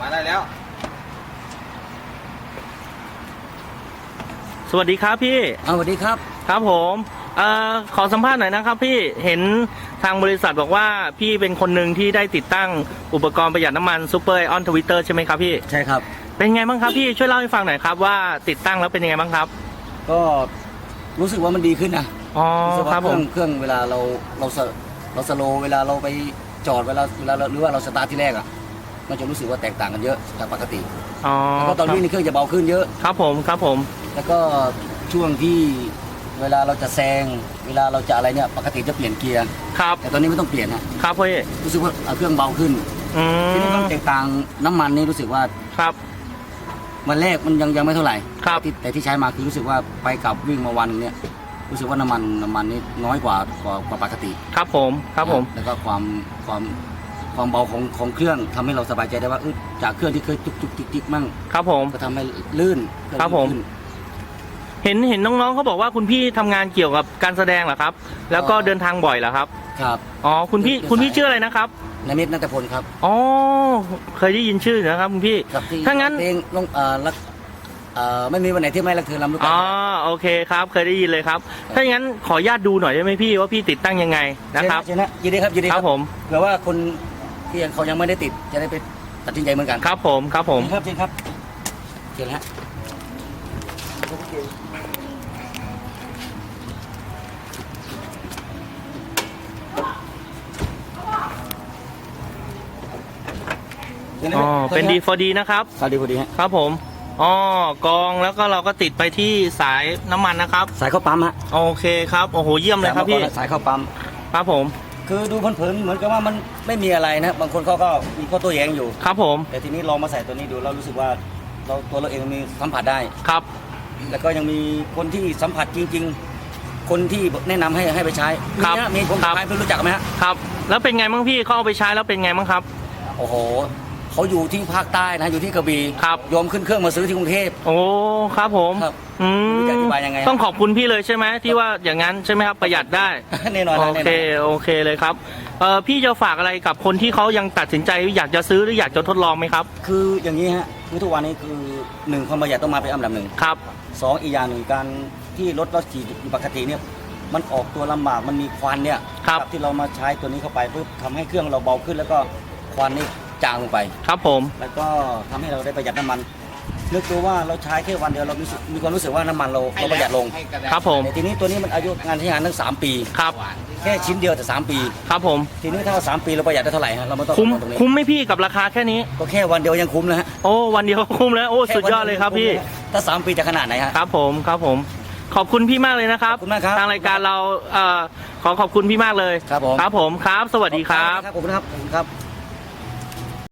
มาได้แล้ว สวัสดีครับพี่ เอาสวัสดีครับ ครับผมเอ่อขอสัมภาษณ์หน่อยนะครับพี่ เห็นทางบริษัทบอกว่าพี่เป็นคนหนึ่งที่ได้ติดตั้งอุปกรณ์ประหยัดน้ำมันซูเปอร์ไอออนทวิตเตอร์ใช่ไหมครับพี่ ใช่ครับ เป็นไงบ้างครับพี่ช่วยเล่าให้ฟังหน่อยครับว่าติดตั้งแล้วเป็นยังไงบ้างครับ ก็รู้สึกว่ามันดีขึ้นนะอ๋อรู้สึกคว่ารับเคผรื่อมงเครื่องเวลาเราเราสเราสโลว์เวลาเราไปจอดเวลาเวลาเราหรือว่าเราสตาร์ทที่แรกอะมันจะรู้สึกว่าแตกต่างกันเยอะจากปกติอ๋อแล้วก็ตอนวิ่งในเครื่องจะเบาขึ้นเยอะ ครับผมครับผม แล้วก็ช่วงที่เวลาเราจะแซง เวลาเราจะอะไรเนี่ยปกติจะเปลี่ยนเกียร์ครับแต่ตอนนี้ไม่ต้องเปลี่ยนนะครับพี่รู้สึกว่าเครื่องเบาขึ้นอืทีนี้มความแตกต่างน้ำมันนี่รู้สึกว่าครับวันแรกมันยังยังไม่เท่าไหร่ครับแต่ที่แต่ที่ใช้มาคือรู้สึกว่าไปกลับวิ่งมาวันเนี่ยรู้สึกว่าน้ำมันน้ำมันนี่น้อยกว่ากว่ากว่าปกติ ครับผมครับผมแล้วก็ความความความเบาของของเครื่องทำให้เราสบายใจได้ว่าเออจากเครื่องที่เคยจุกจุกจิกจิกมั่งครับผมก็ทำให้ลื่นเองครับผมลื่น เห็นเห็นน้องๆเขาบอกว่าคุณพี่ทำงานเกี่ยวกับการแสดงเหรอครับ แล้วก็อ๋อเดินทางบ่อยเหรอครับ ครับอ๋อคุณพี่เดินคุณพี่สายชื่ออะไรนะครับนายมิตรนัทพลครับอ๋อเคยได้ยินชื่อนะครับคุณพี่ ครับที่ถ้างั้น เพลงลงเอ่อรักเอ่อไม่มีวันไหนที่ไม่รักเธอลำลูกอ๋กา อโอเคครับ เคยได้ยินเลยครับ ถ้าอย่างนั้นขออนุญาตดูหน่อยได้ไหมพี่ว่าพี่ติดตั้งยังไงนะครับ เชิญนะยินดีครับยินดีคครัรับบผม เผื่อว่าคนที่ยังเขายังไม่ได้ติดจะได้ไปตัดสินใจเหมือนกันครับผมครับผมครับเชิญครับเชิญฮะ อ๋อ เป็นดีฟอดีนะครับ ครับดีพอดีฮะครับผม อ๋อกองแล้วก็เราก็ติดไปที่สายน้ำมันนะครับ สายเข้าปั๊มฮะโอเคครับ โอ้โห เยี่ยมเลยครับพี่ สายเข้าปั๊ม ครับผม คือดูเผินๆเหมือนกับว่ามันไม่มีอะไรนะ บางคนเขาก็มีข้อโต้แย้งอยู่ ครับผม แต่ทีนี้ลองมาใส่ตัวนี้ดูเรารู้สึกว่าเราตัวเราเองมีสัมผัสได้ ครับ แล้วก็ยังมีคนที่สัมผัสจริง ๆ คนที่แนะนำให้ให้ไปใช้ครับมีนะมีผมครับใครไม่รู้จักไหมฮะครับ แล้วเป็นไงบ้างพี่เขาเอาไปใช้แล้วเป็นไงบ้างครับ โอ้โหเขาอยู่ที่ภาคใต้นะอยู่ที่กระบี่ครับ ยอมขึ้นเครื่องมาซื้อที่กรุงเทพ โอ้ครับผมครับอืไม่รู้จะอมธิบายยังไงต้องขอบคุณพี่เลยใช่ไหมที่ว่าอย่างนั้นใช่ไหมครับประหยัดได้ แน่นอนโอนะแน่เคนอนโอเคเลยครับ เอ่อพี่จะฝากอะไรกับคนที่เขายังตัดสินใจอยากจะซื้อหรืออยากจะทดลองไหมครับ คืออย่างนี้ฮะคือทุกวันนี้คือหนึ่งความประหยัดต้องมาเป็นอันดับหนึ่งครับ สองอีกอย่างหนึ่งการที่รถเราขี่อยู่ปกติเนี่ยมันออกตัวลำบากมันมีควันเนี่ยครับ ที่เรามาใช้ตัวนี้เข้าไปเพื่อทำให้เครื่องเราเบาขึ้น แล้วก็ควันนี่จางลงไป ครับผม แล้วก็ทำให้เราได้ประหยัดน้ำมัน นึกดูว่าเราใช้แค่วันเดียวเรามีสึกมีความรู้สึกว่าน้ำมันเราเราประหยัดลงครับผม แต่ทีนี้ตัวนี้มันอายุงานใช้งานตั้งสามปี ครับ แค่ชิ้นเดียวแต่สามปี ครับผม ทีนี้ถ้าว่าสามปีเราประหยัดได้เท่าไหร่ฮะเราไม่ต้องคุ้มมองตรงนี้คุ้มไหมพี่กับราคาแค่นี้ ก็แค่วันเดียวยังคุ้มแล้วฮะโอ้วันเดียวคุ้มแล้วโอ้แค่สุดยอดเลยครับวันพี่ดีวคุ้มแล้วฮะถ้าสามปีจะขนาดไหนฮะ ครับผมครับผม ขอบคุณพี่มากเลยนะครับขอบคุณมากครับ ทางรายการเราเอ่อขอขอบคุณพี่มากเลยครับผมครับผมครับ สวัสดีครับครับผมนะครับขอบคุณครับ